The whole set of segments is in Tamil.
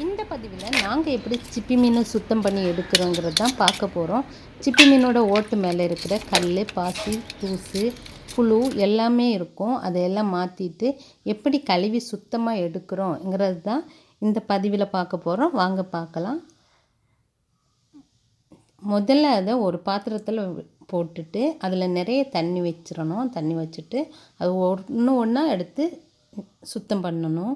இந்த பதிவில் நாங்கள் எப்படி சிப்பி மீன் சுத்தம் பண்ணி எடுக்கிறோங்கிறது தான் பார்க்க போகிறோம் சிப்பி மீனோட ஓட்டு மேலே இருக்கிற கல் பாசி தூசு புழு எல்லாமே இருக்கும். அதையெல்லாம் மாற்றிட்டு எப்படி கழுவி சுத்தமாக எடுக்கிறோங்கிறது தான் இந்த பதிவில் பார்க்க போகிறோம் வாங்க பார்க்கலாம். முதல்ல அதை ஒரு பாத்திரத்தில் போட்டுட்டு அதில் நிறைய தண்ணி வச்சிடணும். தண்ணி வச்சுட்டு அது ஒன்று ஒன்றா எடுத்து சுத்தம் பண்ணணும்.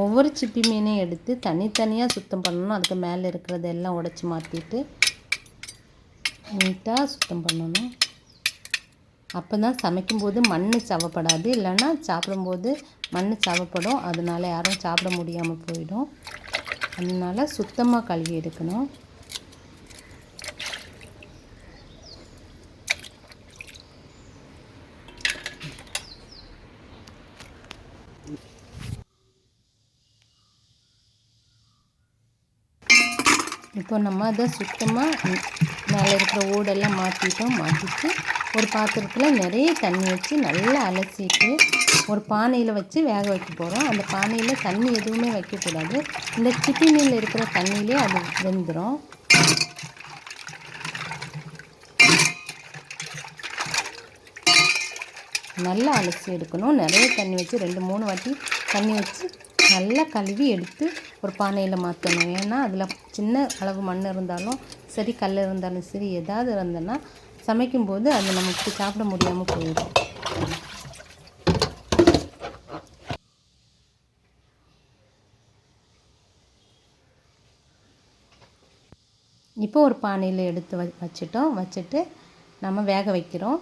ஒவ்வொரு சிப்பி மீனையும் எடுத்து தனித்தனியாக சுத்தம் பண்ணணும். அதுக்கு மேலே இருக்கிறதெல்லாம் உடச்சி மாற்றிட்டு நீட்டாக சுத்தம் பண்ணணும். அப்போ தான் சமைக்கும்போது மண் சவப்படாது. இல்லைன்னா சாப்பிடும்போது மண் சவப்படும். அதனால யாரும் சாப்பிட முடியாமல் போயிடும். அதனால் சுத்தமாக கழுவி எடுக்கணும். இப்போ நம்ம அதை சுத்தமாக மேலே இருக்கிற ஓடெல்லாம் மாற்றிட்டோம் மாற்றிட்டு ஒரு பாத்திரத்தில் நிறைய தண்ணி வச்சு நல்லா அலசிட்டு ஒரு பானையில் வச்சு வேக வைக்க போகிறோம் அந்த பானையில் தண்ணி எதுவுமே வைக்கக்கூடாது. இந்த சிட்டி மீனில் இருக்கிற தண்ணியிலே அது வெந்துடும் நல்லா அலசி எடுக்கணும். நிறைய தண்ணி வச்சு ரெண்டு மூணு வாட்டி தண்ணி வச்சு நல்லா கழுவி எடுத்து ஒரு பானையில் மாற்றணும் ஏன்னா அதில் சின்ன அளவு மண் இருந்தாலும் சரி கல் இருந்தாலும் சரி ஏதாவது இருந்ததுன்னா சமைக்கும்போது அது நமக்கு சாப்பிட முடியாமல் போயிடும். இப்போ ஒரு பானையில் எடுத்து வ வச்சிட்டோம். வச்சுட்டு நம்ம வேக வைக்கிறோம்.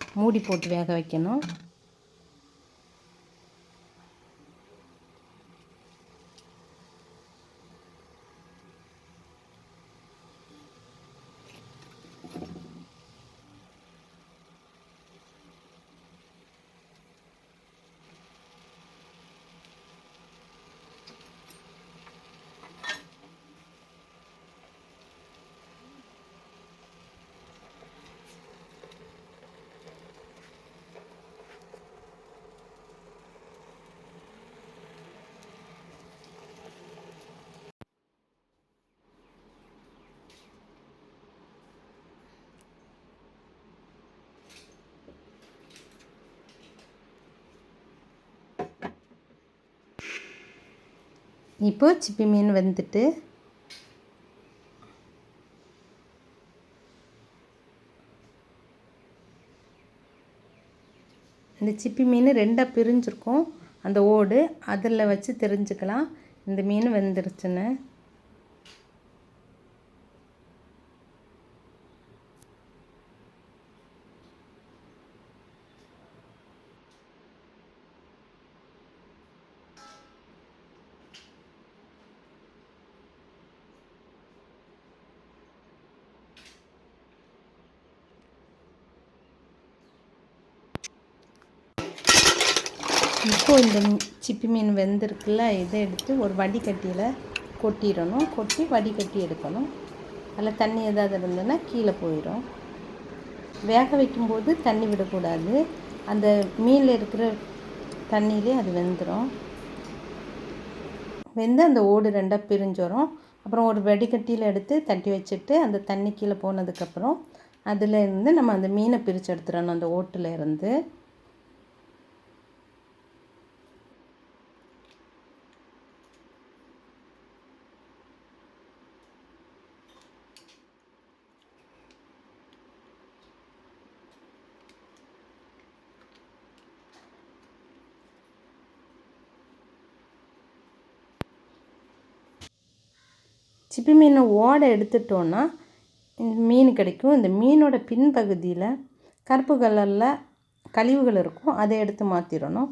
மூடி போட்டு வேக வைக்கணும். இப்போ சிப்பி மீன் வந்துட்டு இந்த சிப்பி மீன் ரெண்டாக பிரிஞ்சிருக்கும். அந்த ஓடு அதில் வச்சு தெரிஞ்சுக்கலாம். இந்த மீன் வெந்துருச்சுன்னு. இப்போது இந்த சிப்பி மீன் வெந்திருக்குல்ல இதை எடுத்து ஒரு வடிகட்டியில் கொட்டிடணும். கொட்டி வடிகட்டி எடுக்கணும். அதில் தண்ணி ஏதாவது இருந்ததுன்னா கீழே போயிடும். வேக வைக்கும்போது தண்ணி விடக்கூடாது. அந்த மீனில் இருக்கிற தண்ணியிலே அது வெந்துடும் வெந்து அந்த ஓடு ரெண்டாக பிரிஞ்சு வரும். அப்புறம் ஒரு வடிகட்டியில் எடுத்து தட்டி வச்சுட்டு அந்த தண்ணி கீழே போனதுக்கப்புறம் அதில் இருந்து நம்ம அந்த மீனை பிரித்து எடுத்துடணும் அந்த ஓட்டில் இருந்து. சிப்பி மீனை ஓடை எடுத்துட்டோன்னா இந்த மீன் கிடைக்கும். இந்த மீனோட பின்பகுதியில் கருப்பு கலரில் கழிவுகள் இருக்கும். அதை எடுத்து மாற்றிடணும்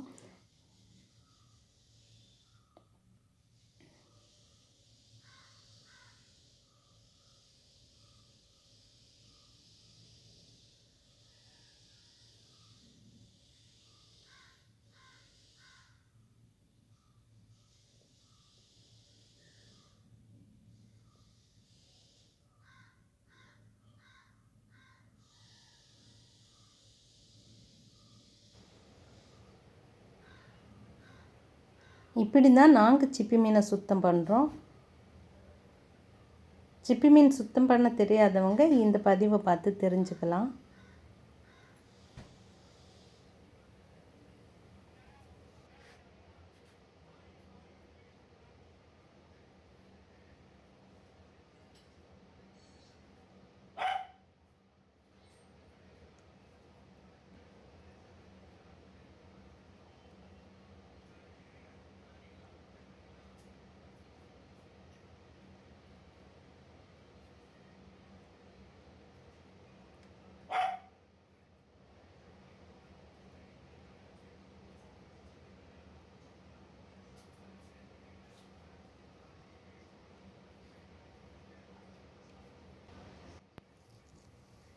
இப்படி தான் நாங்கள் சிப்பி மீனை சுத்தம் பண்ணுறோம் சிப்பி மீன் சுத்தம் பண்ண தெரியாதவங்க இந்த பதிவை பார்த்து தெரிஞ்சுக்கலாம்.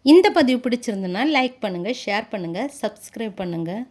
இந்த பதிவு பிடிச்சிருந்துன்னா லைக் பண்ணுங்கள் ஷேர் பண்ணுங்கள் சப்ஸ்கிரைப் பண்ணுங்கள்